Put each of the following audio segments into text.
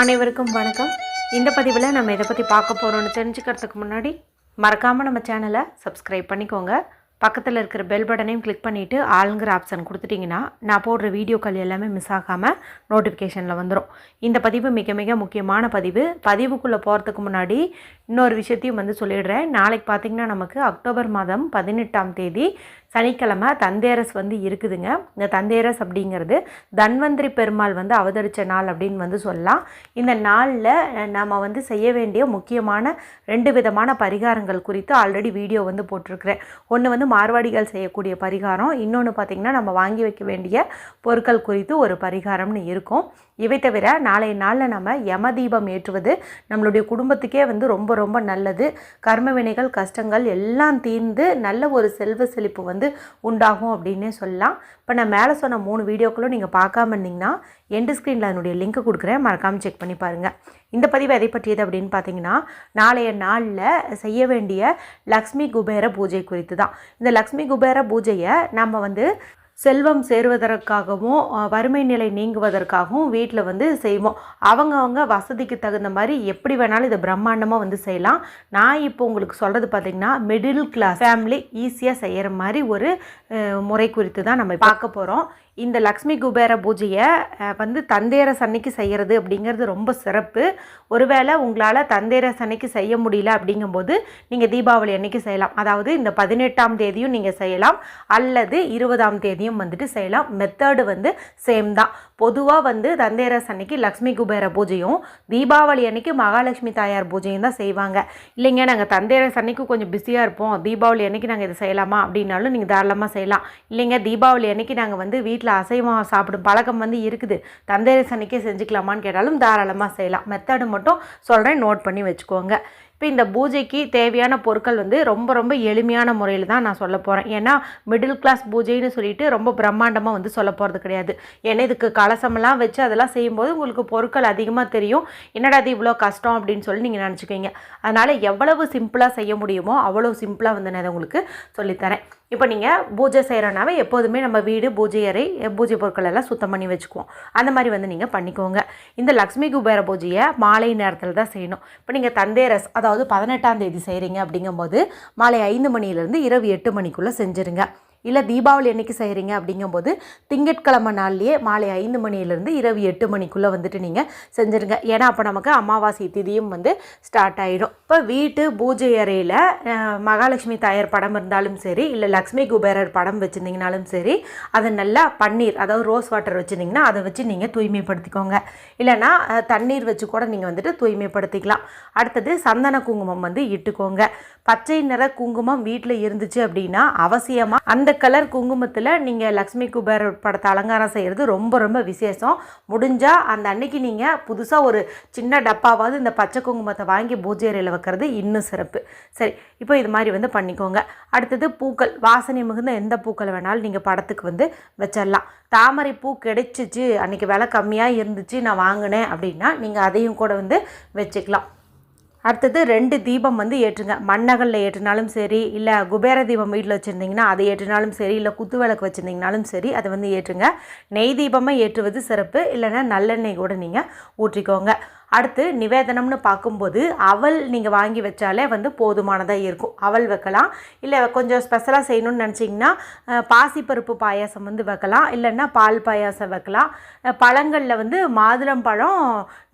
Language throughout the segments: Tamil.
அனைவருக்கும் வணக்கம். இந்த பதிவில் நம்ம இதை பற்றி பார்க்க போகிறோம்னு தெரிஞ்சுக்கிறதுக்கு முன்னாடி மறக்காமல் நம்ம சேனலை சப்ஸ்கிரைப் பண்ணிக்கோங்க. பக்கத்தில் இருக்கிற பெல் பட்டனையும் கிளிக் பண்ணிவிட்டு ஆளுங்கிற ஆப்ஷன் கொடுத்துட்டிங்கன்னா நான் போடுற வீடியோக்கள் எல்லாமே மிஸ் ஆகாமல் நோட்டிஃபிகேஷனில் வந்துடும் இந்த பதிவு மிக மிக முக்கியமான பதிவு. பதிவுக்குள்ளே போகிறதுக்கு முன்னாடி இன்னொரு விஷயத்தையும் வந்து சொல்லிடுறேன். நாளைக்கு பார்த்திங்கன்னா நமக்கு அக்டோபர் மாதம் பதினெட்டாம் தேதி சனிக்கிழமை தந்தேரஸ் வந்து இருக்குதுங்க. இந்த தந்தேரஸ் அப்படிங்கிறது தன்வந்திரி பெருமாள் வந்து அவதரித்த நாள் அப்படின்னு வந்து சொல்லலாம். இந்த நாளில் நம்ம வந்து செய்ய வேண்டிய முக்கியமான ரெண்டு விதமான பரிகாரங்கள் குறித்து ஆல்ரெடி வீடியோ வந்து போட்டிருக்கிறேன். ஒன்று வந்து மார்வாடிகள் செய்யக்கூடிய பரிகாரம் இன்னொன்று பார்த்திங்கன்னா நம்ம வாங்கி வைக்க வேண்டிய பொருட்கள் குறித்து ஒரு பரிகாரம்னு இருக்கும். இவை தவிர நாளைய நாளில் நம்ம யம தீபம் ஏற்றுவது நம்மளுடைய குடும்பத்துக்கே வந்து ரொம்ப ரொம்ப நல்லது. கர்ம வினைகள் கஷ்டங்கள் எல்லாம் தீர்ந்து நல்ல ஒரு செல்வ செழிப்பு வந்து உண்டாகும் அப்படின்னே சொல்லலாம். இப்போ நான் மேலே சொன்ன மூணு வீடியோக்களும் நீங்கள் பார்க்காம இருந்தீங்கன்னா எண்டு ஸ்க்ரீனில் அதனுடைய லிங்க் கொடுக்குறேன். மறக்காமல் செக் பண்ணி பாருங்கள் இந்த பதிவு எதை பற்றியது அப்படின்னு பார்த்தீங்கன்னா நாளைய நாளில் செய்ய வேண்டிய லக்ஷ்மி குபேர பூஜை குறித்து தான் இந்த லக்ஷ்மி குபேர பூஜையை நம்ம வந்து செல்வம் சேருவதற்காகவும் வறுமை நிலை நீங்குவதற்காகவும் வீட்டில் வந்து செய்வோம். அவங்கவுங்க வசதிக்கு தகுந்த மாதிரி எப்படி வேணாலும் இதை பிரம்மாண்டமாக வந்து செய்யலாம். நான் இப்போ உங்களுக்கு சொல்கிறது பார்த்திங்கன்னா மிடில் கிளாஸ் ஃபேமிலி ஈஸியாக செய்கிற மாதிரி ஒரு முறை குறித்து தான் நம்ம பார்க்க போகிறோம் இந்த லக்ஷ்மி குபேர பூஜையை வந்து தந்தேரஸ் அன்னைக்கு செய்கிறது அப்படிங்கிறது ரொம்ப சிறப்பு. ஒருவேளை உங்களால் தந்தேரஸ் அன்னைக்கு செய்ய முடியல அப்படிங்கும்போது நீங்கள் தீபாவளி அன்னைக்கு செய்யலாம். அதாவது இந்த பதினெட்டாம் தேதியும் நீங்கள் செய்யலாம். அல்லது இருபதாம் தேதியும் வந்துட்டு செய்யலாம். மெத்தடு வந்து சேம் தான். பொதுவாக வந்து தந்தேரஸ் அன்னைக்கு லக்ஷ்மி குபேர பூஜையும் தீபாவளி அன்னைக்கு மகாலட்சுமி தாயார் பூஜையும் தான் செய்வாங்க. இல்லைங்க நாங்கள் தந்தேரஸ் அன்னைக்கு கொஞ்சம் பிஸியாக இருப்போம். தீபாவளி அன்னைக்கு நாங்கள் இதை செய்யலாமா அப்படின்னாலும் நீங்கள் தாராளமாக செய்யலாம். இல்லைங்க தீபாவளி அன்னைக்கு நாங்கள் வந்து வீட்டில் வீட்டில் அசைவம் சாப்பிடும் பழக்கம் வந்து இருக்குது. தந்தையர் அன்னைக்கே செஞ்சுக்கலாமான்னு கேட்டாலும் தாராளமாக செய்யலாம். மெத்தடு மட்டும் சொல்கிறேன் நோட் பண்ணி வச்சுக்கோங்க. இப்போ இந்த பூஜைக்கு தேவையான பொருட்கள் வந்து ரொம்ப ரொம்ப எளிமையான முறையில் தான் நான் சொல்ல போகிறேன் ஏன்னா மிடில் கிளாஸ் பூஜைன்னு சொல்லிட்டு ரொம்ப பிரம்மாண்டமாக வந்து சொல்ல போகிறது கிடையாது. ஏன்னா இதுக்கு கலசமெல்லாம் வச்சு அதெல்லாம் செய்யும்போது உங்களுக்கு பொருட்கள் அதிகமாக தெரியும். என்னடா அது இவ்வளோ கஷ்டம் அப்படின்னு சொல்லி நீங்கள் நினச்சிக்கோங்க அதனால் எவ்வளவு சிம்பிளாக செய்ய முடியுமோ அவ்வளோ சிம்பிளாக வந்து நான் உங்களுக்கு சொல்லித்தரேன். இப்போ நீங்கள் பூஜை செய்கிறனாவே எப்போதுமே நம்ம வீடு பூஜை அறை பூஜை பொருட்கள் எல்லாம் சுத்தம் பண்ணி வச்சுக்குவோம். அந்த மாதிரி வந்து நீங்கள் பண்ணிக்கோங்க. இந்த லக்ஷ்மி குபேர பூஜையை மாலை நேரத்தில் தான் செய்யணும். இப்போ நீங்கள் தந்தேரஸ் அதாவது பதினெட்டாம் தேதி செய்கிறீங்க அப்படிங்கும்போது மாலை ஐந்து மணிலேருந்து இரவு எட்டு மணிக்குள்ளே செஞ்சுருங்க. இல்லை தீபாவளி என்றைக்கு செய்கிறீங்க அப்படிங்கும்போது திங்கட்கிழமை நாள்லேயே மாலை ஐந்து மணிலேருந்து இரவு எட்டு மணிக்குள்ளே வந்துட்டு நீங்கள் செஞ்சுருங்க. ஏன்னா அப்போ நமக்கு அமாவாசை திதியும் வந்து ஸ்டார்ட் ஆகிடும் இப்போ வீட்டு பூஜை அறையில் மகாலட்சுமி தாயார் படம் இருந்தாலும் சரி இல்லை லக்ஷ்மி குபேரர் படம் வச்சுருந்தீங்கனாலும் சரி அதை நல்லா பன்னீர் அதாவது ரோஸ் வாட்டர் வச்சுருந்தீங்கன்னா அதை வச்சு நீங்கள் தூய்மைப்படுத்திக்கோங்க. இல்லைன்னா தண்ணீர் வச்சு கூட நீங்கள் வந்துட்டு தூய்மைப்படுத்திக்கலாம். அடுத்தது சந்தன குங்குமம் வந்து இட்டுக்கோங்க. பச்சை நிற குங்குமம் வீட்டில் இருந்துச்சு அப்படின்னா அவசியமாக அந்த கலர் குங்குமத்தில் நீங்கள் லக்ஷ்மி குபேர் படத்தை அலங்காரம் செய்கிறது ரொம்ப ரொம்ப விசேஷம். முடிஞ்சால் அந்த அன்னைக்கு நீங்கள் புதுசாக ஒரு சின்ன டப்பாவாவது இந்த பச்சை குங்குமத்தை வாங்கி பூஜை அறையில் வைக்கிறது இன்னும் சிறப்பு. சரி இப்போ இது மாதிரி வந்து பண்ணிக்கோங்க. அடுத்தது பூக்கள். வாசனை மிகுந்த எந்த பூக்களை வேணாலும் நீங்கள் படத்துக்கு வந்து வச்சிடலாம். தாமரை பூ கிடைச்சிச்சு அன்றைக்கி விலை கம்மியாக இருந்துச்சு நான் வாங்கினேன் அப்படின்னா நீங்கள் அதையும் கூட வந்து வச்சுக்கலாம். அடுத்தது ரெண்டு தீபம் வந்து ஏற்றுங்க. மண்ணகலில் ஏற்றினாலும் சரி இல்லை குபேர தீபம் வீட்டில் வச்சுருந்தீங்கன்னா அதை ஏற்றினாலும் சரி இல்லை குத்து விளக்கு வச்சுருந்தீங்கனாலும் சரி அதை வந்து ஏற்றுங்க. நெய் தீபமாக ஏற்றுவது சிறப்பு. இல்லைன்னா நல்லெண்ணெய் கூட நீங்கள் ஊற்றிக்கோங்க. அடுத்து நிவேதனம்னு பார்க்கும்போது அவல் நீங்கள் வாங்கி வச்சாலே வந்து போதுமானதாக இருக்கும். அவல் வைக்கலாம். இல்லை கொஞ்சம் ஸ்பெஷலாக செய்யணும்னு நினச்சிங்கன்னா பாசிப்பருப்பு பாயாசம் வந்து வைக்கலாம். இல்லைன்னா பால் பாயாசம் வைக்கலாம். பழங்களில் வந்து மாதுளம்பழம்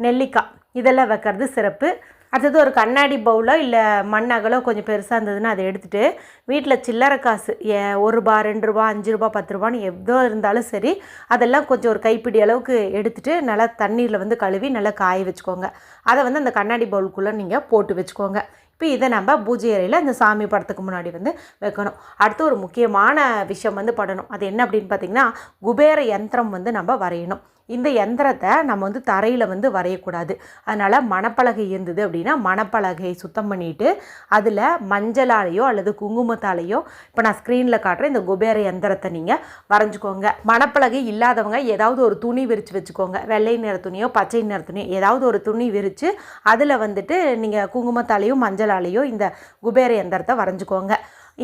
நெல்லிக்காய் இதெல்லாம் வைக்கிறது சிறப்பு. அடுத்தது ஒரு கண்ணாடி பவுலோ இல்லை மண் அகலோ கொஞ்சம் பெருசாக இருந்ததுன்னா அதை எடுத்துகிட்டு வீட்டில் சில்லறை காசு ஏ ஒரு ரூபா ரெண்டு ரூபா அஞ்சு ரூபா பத்து ரூபான்னு எவ்வளோ இருந்தாலும் சரி அதெல்லாம் கொஞ்சம் ஒரு கைப்பிடி அளவுக்கு எடுத்துகிட்டு நல்லா தண்ணீரில் வந்து கழுவி நல்லா காய வச்சுக்கோங்க. அதை வந்து அந்த கண்ணாடி பவுலுக்குள்ளே நீங்கள் போட்டு வச்சுக்கோங்க. இப்போ இதை நம்ம பூஜை அறையில் இந்த சாமி படத்துக்கு முன்னாடி வந்து வைக்கணும். அடுத்து ஒரு முக்கியமான விஷயம் வந்து படணும். அது என்ன அப்படின்னு பார்த்தீங்கன்னா குபேர யந்திரம் வந்து நம்ம வரையணும். இந்த யந்திரத்தை நம்ம வந்து தரையில் வந்து வரையக்கூடாது. அதனால் மணப்பலகை இருந்தது அப்படின்னா மணப்பலகையை சுத்தம் பண்ணிவிட்டு அதில் மஞ்சளாலேயோ அல்லது குங்குமத்தாலேயோ இப்போ நான் ஸ்க்ரீனில் காட்டுறேன் இந்த குபேர யந்திரத்தை நீங்கள் வரைஞ்சிக்கோங்க. மணப்பலகை இல்லாதவங்க ஏதாவது ஒரு துணி விரித்து வச்சுக்கோங்க. வெள்ளை நிற துணியோ பச்சை நிற துணியோ ஏதாவது ஒரு துணி விரித்து அதில் வந்துட்டு நீங்கள் குங்குமத்தாலேயோ மஞ்சளாலேயோ இந்த குபேர யந்திரத்தை வரைஞ்சிக்கோங்க.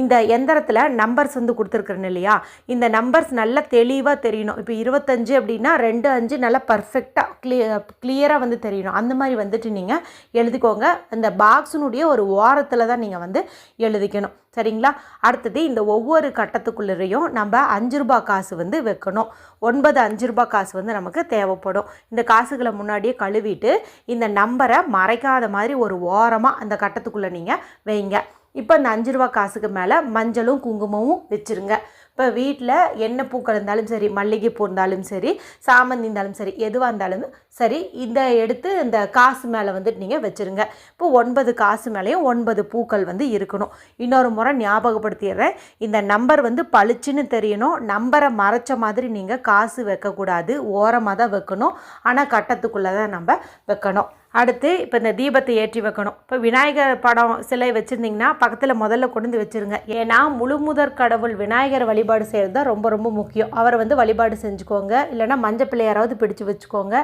இந்த எந்திரத்தில் நம்பர்ஸ் வந்து கொடுத்துருக்குறேன் இல்லையா? இந்த நம்பர்ஸ் நல்லா தெளிவாக தெரியணும். இப்போ இருபத்தஞ்சு அப்படின்னா ரெண்டு அஞ்சு நல்லா பர்ஃபெக்டாக கிளிய கிளியராக வந்து தெரியணும். அந்த மாதிரி வந்துட்டு நீங்கள் எழுதிக்கோங்க. இந்த பாக்ஸினுடைய ஒரு ஓரத்தில் தான் நீங்கள் வந்து எழுதிக்கணும். சரிங்களா? அடுத்தது இந்த ஒவ்வொரு கட்டத்துக்குள்ளேயும் நம்ம அஞ்சு ரூபா காசு வந்து வைக்கணும். ஒன்பது அஞ்சு ரூபா காசு வந்து நமக்கு தேவைப்படும். இந்த காசுகளை முன்னாடியே கழுவிட்டு இந்த நம்பரை மறைக்காத மாதிரி ஒரு ஓரமாக அந்த கட்டத்துக்குள்ளே நீங்கள் வைங்க. இப்போ இந்த அஞ்சு ரூபா காசுக்கு மேலே மஞ்சளும் குங்குமமும் வச்சுருங்க. இப்போ வீட்டில் என்ன பூக்கள் இருந்தாலும் சரி மல்லிகைப்பூ இருந்தாலும் சரி சாமந்தி இருந்தாலும் சரி எதுவாக இருந்தாலும் சரி இந்த எடுத்து இந்த காசு மேலே வந்துட்டு நீங்கள் வச்சுருங்க. இப்போ ஒன்பது காசு மேலேயும் ஒன்பது பூக்கள் வந்து இருக்கணும். இன்னொரு முறை ஞாபகப்படுத்திடுறேன். இந்த நம்பர் வந்து பளிச்சுன்னு தெரியணும். நம்பரை மறைச்ச மாதிரி நீங்கள் காசு வைக்கக்கூடாது. ஓரமாக தான் வைக்கணும். ஆனால் கட்டத்துக்குள்ளே தான் நம்ம வைக்கணும். அடுத்து இப்போ இந்த தீபத்தை ஏற்றி வைக்கணும். இப்போ விநாயகர் படம் சிலை வச்சுருந்திங்கன்னா பக்கத்தில் முதல்ல கொண்டு வந்து வச்சுருங்க. ஏன்னா முழுமுதற் கடவுள் விநாயகர் வழிபாடு செய்கிறது தான் ரொம்ப ரொம்ப முக்கியம். அவரை வந்து வழிபாடு செஞ்சுக்கோங்க. இல்லைன்னா மஞ்சள் பிள்ளையாராவது பிடிச்சு வச்சுக்கோங்க.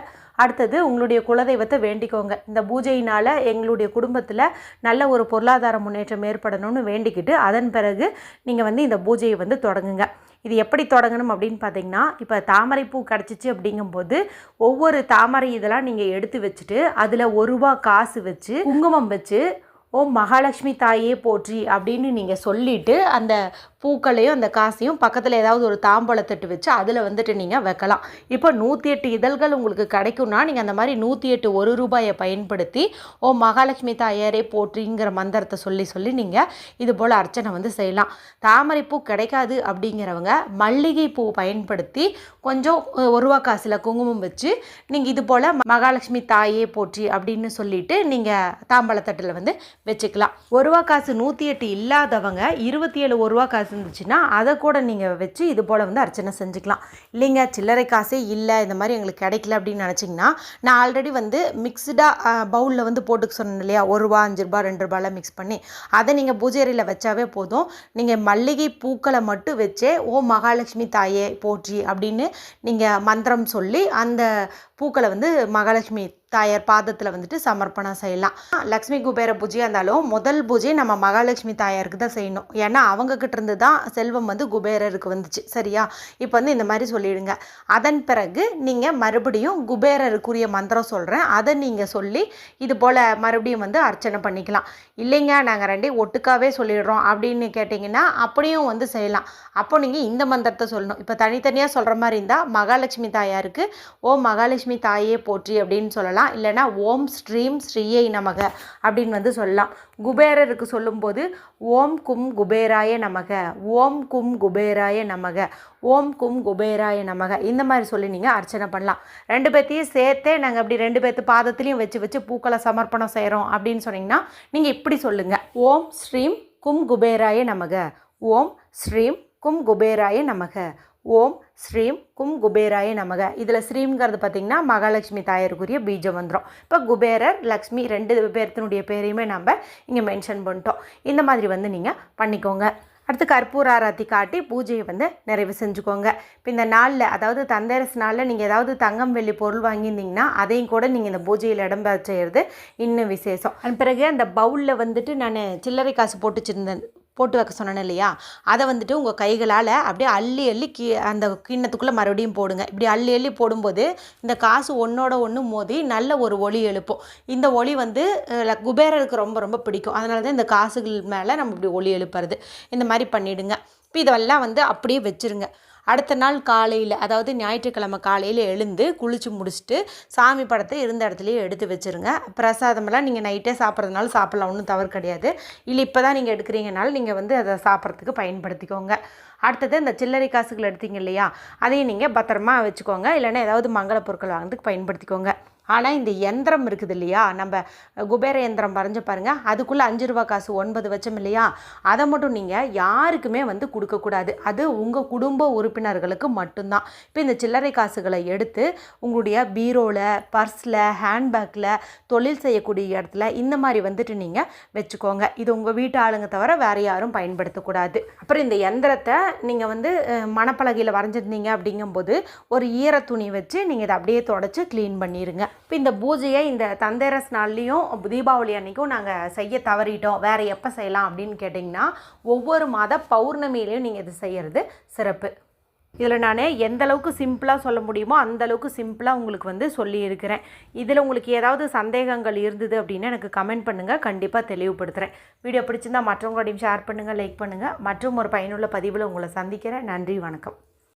அடுத்தது உங்களுடைய குலதெய்வத்தை வேண்டிக்கோங்க. இந்த பூஜையினால் எங்களுடைய குடும்பத்தில் நல்ல ஒரு பொருளாதார முன்னேற்றம் ஏற்படணும்னு வேண்டிக்கிட்டு அதன் பிறகு நீங்கள் வந்து இந்த பூஜையை வந்து தொடங்குங்க. இது எப்படி தொடங்கணும் அப்படின்னு பார்த்தீங்கன்னா இப்போ தாமரை பூ கிடச்சிச்சு அப்படிங்கும்போது ஒவ்வொரு தாமரை இதெல்லாம் நீங்கள் எடுத்து வச்சுட்டு அதில் ஒரு ரூபா காசு வச்சு குங்குமம் வச்சு ஓ மகாலட்சுமி தாயே போற்றி அப்படின்னு நீங்கள் சொல்லிவிட்டு அந்த பூக்களையும் அந்த காசையும் பக்கத்தில் ஏதாவது ஒரு தாம்பழத்தட்டு வச்சு அதில் வந்துட்டு நீங்கள் வைக்கலாம். இப்போ நூற்றி எட்டு இதழ்கள் உங்களுக்கு கிடைக்கும்னா நீங்கள் அந்த மாதிரி நூற்றி எட்டு ஒரு ரூபாயை பயன்படுத்தி ஓ மகாலட்சுமி தாயாரே போற்றிங்கிற மந்திரத்தை சொல்லி சொல்லி நீங்கள் இது போல் அர்ச்சனை வந்து செய்யலாம். தாமரை பூ கிடைக்காது அப்படிங்கிறவங்க மல்லிகை பூ பயன்படுத்தி கொஞ்சம் ஒரு ரூபா காசில் குங்குமம் வச்சு நீங்கள் இது போல் மகாலட்சுமி தாயே போற்றி அப்படின்னு சொல்லிட்டு நீங்கள் தாம்பழத்தட்டில் வந்து வச்சுக்கலாம். ஒரு ரூபா காசு நூற்றி எட்டு இல்லாதவங்க இருபத்தி ஏழு ஒருவா ரூபா காசு இருந்துச்சுன்னா அதை கூட நீங்கள் வச்சு இது போல் வந்து அர்ச்சனை செஞ்சுக்கலாம். இல்லைங்க சில்லறை காசே இல்லை இந்த மாதிரி எங்களுக்கு கிடைக்கல அப்படின்னு நினச்சிங்கன்னா நான் ஆல்ரெடி வந்து மிக்ஸ்டாக பவுலில் வந்து போட்டுக்க சொன்னேன் இல்லையா? ஒரு ரூபா அஞ்சு ரூபா ரெண்டு ரூபாயில் மிக்ஸ் பண்ணி. அதை நீங்கள் பூஜை அறையில் வச்சாவே போதும். நீங்கள் மல்லிகை பூக்களை மட்டும் வச்சே ஓ மகாலட்சுமி தாயே போற்றி அப்படின்னு நீங்கள் மந்திரம் சொல்லி அந்த பூக்களை வந்து மகாலட்சுமி தாயார் பாதத்தில் வந்துட்டு சமர்ப்பணம் செய்யலாம். லக்ஷ்மி குபேர பூஜையாக இருந்தாலும் முதல் பூஜை நம்ம மகாலட்சுமி தாயாருக்கு தான் செய்யணும். ஏன்னா அவங்கக்கிட்ட இருந்து தான் செல்வம் வந்து குபேரருக்கு வந்துச்சு. சரியா? இப்போ வந்து இந்த மாதிரி சொல்லிடுங்க. அதன் பிறகு நீங்கள் மறுபடியும் குபேரருக்குரிய மந்திரம் சொல்கிறேன் அதை நீங்கள் சொல்லி இது போல் மறுபடியும் வந்து அர்ச்சனை பண்ணிக்கலாம். இல்லைங்க நாங்கள் ரெண்டையும் ஒட்டுக்காவே சொல்லிடுறோம் அப்படின்னு கேட்டிங்கன்னா அப்படியும் வந்து செய்யலாம். அப்போ நீங்கள் இந்த மந்திரத்தை சொல்லணும். இப்போ தனித்தனியாக சொல்கிற மாதிரி இருந்தால் மகாலட்சுமி தாயாருக்கு ஓ மகாலட்சுமி தாயே போற்றி அப்படின்னு சொல்லலாம். சொல்லலாம். இல்லைனா ஓம் ஸ்ரீம் ஸ்ரீயை நமக அப்படின்னு வந்து சொல்லலாம். குபேரருக்கு சொல்லும்போது ஓம் கும் குபேராய நமக ஓம் கும் குபேராய நமக ஓம் கும் குபேராய நமக இந்த மாதிரி சொல்லி நீங்கள் அர்ச்சனை பண்ணலாம். ரெண்டு பேர்த்தையும் சேர்த்தே நாங்கள் அப்படி ரெண்டு பேர்த்து பாதத்துலேயும் வச்சு வச்சு பூக்களை சமர்ப்பணம் செய்கிறோம் அப்படின்னு சொன்னீங்கன்னா நீங்கள் இப்படி சொல்லுங்கள் ஓம் ஸ்ரீம் கும் குபேராய நமக ஓம் ஸ்ரீம் கும் குபேராய நமக ஓம் ஸ்ரீம் கும் குபேராய நமக. இதில் ஸ்ரீம்ங்கிறது பார்த்திங்கன்னா மகாலட்சுமி தாயருக்குரிய பீஜம் வந்துடும் இப்போ குபேரர் லக்ஷ்மி ரெண்டு பேர்த்தினுடைய பேரையுமே நம்ம இங்கே மென்ஷன் பண்ணிட்டோம். இந்த மாதிரி வந்து நீங்கள் பண்ணிக்கோங்க. அடுத்து கற்பூர ஆராத்தி காட்டி பூஜையை வந்து நிறைவு செஞ்சுக்கோங்க. இப்போ இந்த நாளில் அதாவது தந்தரசு நாளில் நீங்கள் ஏதாவது தங்கம் வெள்ளி பொருள் வாங்கியிருந்தீங்கன்னா அதையும் கூட நீங்கள் இந்த பூஜையில் இடம்பெற செய்கிறது இன்னும் விசேஷம். அதன் பிறகு அந்த பவுலில் வந்துட்டு நான் சில்லறை காசு போட்டு வச்சுருந்தேன். போட்டு வைக்க சொன்னேன் இல்லையா? அதை வந்துட்டு உங்கள் கைகளால் அப்படியே அள்ளி அள்ளி கீ அந்த கிண்ணத்துக்குள்ளே மறுபடியும் போடுங்க. இப்படி அள்ளி அள்ளி போடும்போது இந்த காசு ஒன்றோட ஒன்று மோதி நல்ல ஒரு ஒளி எழுப்போம். இந்த ஒளி வந்து குபேரருக்கு ரொம்ப ரொம்ப பிடிக்கும். அதனால தான் இந்த காசுகள் மேலே நம்ம இப்படி ஒளி எழுப்புறது. இந்த மாதிரி பண்ணிவிடுங்க இப்போ இதெல்லாம் வந்து அப்படியே வச்சுருங்க. அடுத்த நாள் காலையில் அதாவது ஞாயிற்றுக்கிழமை காலையில் எழுந்து குளித்து முடிச்சுட்டு சாமி படத்தை இருந்த இடத்துலையே எடுத்து வச்சுருங்க. பிரசாதமெல்லாம் நீங்கள் நைட்டே சாப்பிட்றதுனால சாப்பிட்லாம் ஒன்றும் தவறு கிடையாது. இல்லை இப்போ தான் நீங்கள் எடுக்கிறீங்கனாலும் நீங்கள் வந்து அதை சாப்பிட்றதுக்கு பயன்படுத்திக்கோங்க. அடுத்தது இந்த சில்லறை காசுகள் எடுத்தீங்க இல்லையா? அதையும் நீங்கள் பத்திரமா வச்சுக்கோங்க. இல்லைன்னா ஏதாவது மங்கள பொருட்கள் வாங்கிறதுக்கு பயன்படுத்திக்கோங்க. ஆனால் இந்த எந்திரம் இருக்குது இல்லையா? நம்ம குபேர எந்திரம் வரைஞ்ச பாருங்கள் அதுக்குள்ளே அஞ்சு ரூபா காசு ஒன்பது வச்சோம் இல்லையா? அதை மட்டும் நீங்கள் யாருக்குமே வந்து கொடுக்கக்கூடாது அது உங்கள் குடும்ப உறுப்பினர்களுக்கு மட்டும்தான். இப்போ இந்த சில்லறை காசுகளை எடுத்து உங்களுடைய பீரோவில் பர்ஸில் ஹேண்ட்பேக்கில் தொழில் செய்யக்கூடிய இடத்துல இந்த மாதிரி வந்துட்டு நீங்கள் வச்சுக்கோங்க. இது உங்கள் வீட்டு ஆளுங்க தவிர வேறு யாரும் பயன்படுத்தக்கூடாது. அப்புறம் இந்த எந்திரத்தை நீங்கள் வந்து மணப்பலகையில் வரைஞ்சிருந்தீங்க அப்படிங்கும்போது ஒரு ஈர துணி வச்சு நீங்கள் இதை அப்படியே தொடச்சி க்ளீன் பண்ணிடுங்க இப்போ இந்த பூஜையை இந்த தந்தேரஸ் நாள்லேயும் தீபாவளி அன்றைக்கும் நாங்கள் செய்ய தவறிட்டோம். வேறு எப்போ செய்யலாம் அப்படின்னு கேட்டிங்கன்னா ஒவ்வொரு மாத பௌர்ணமியிலையும் நீங்கள் இது செய்கிறது சிறப்பு. இதில் நான் எந்த அளவுக்கு சிம்பிளாக சொல்ல முடியுமோ அந்த அளவுக்கு சிம்பிளாக உங்களுக்கு வந்து சொல்லியிருக்கிறேன். இதில் உங்களுக்கு ஏதாவது சந்தேகங்கள் இருந்தது அப்படின்னா எனக்கு கமெண்ட் பண்ணுங்கள் கண்டிப்பாக தெளிவுபடுத்துகிறேன் வீடியோ பிடிச்சிருந்தா மற்றவங்களோடையும் ஷேர் பண்ணுங்கள் லைக் பண்ணுங்கள் மற்றும் ஒரு பயனுள்ள பதிவில் உங்களை சந்திக்கிறேன். நன்றி வணக்கம்.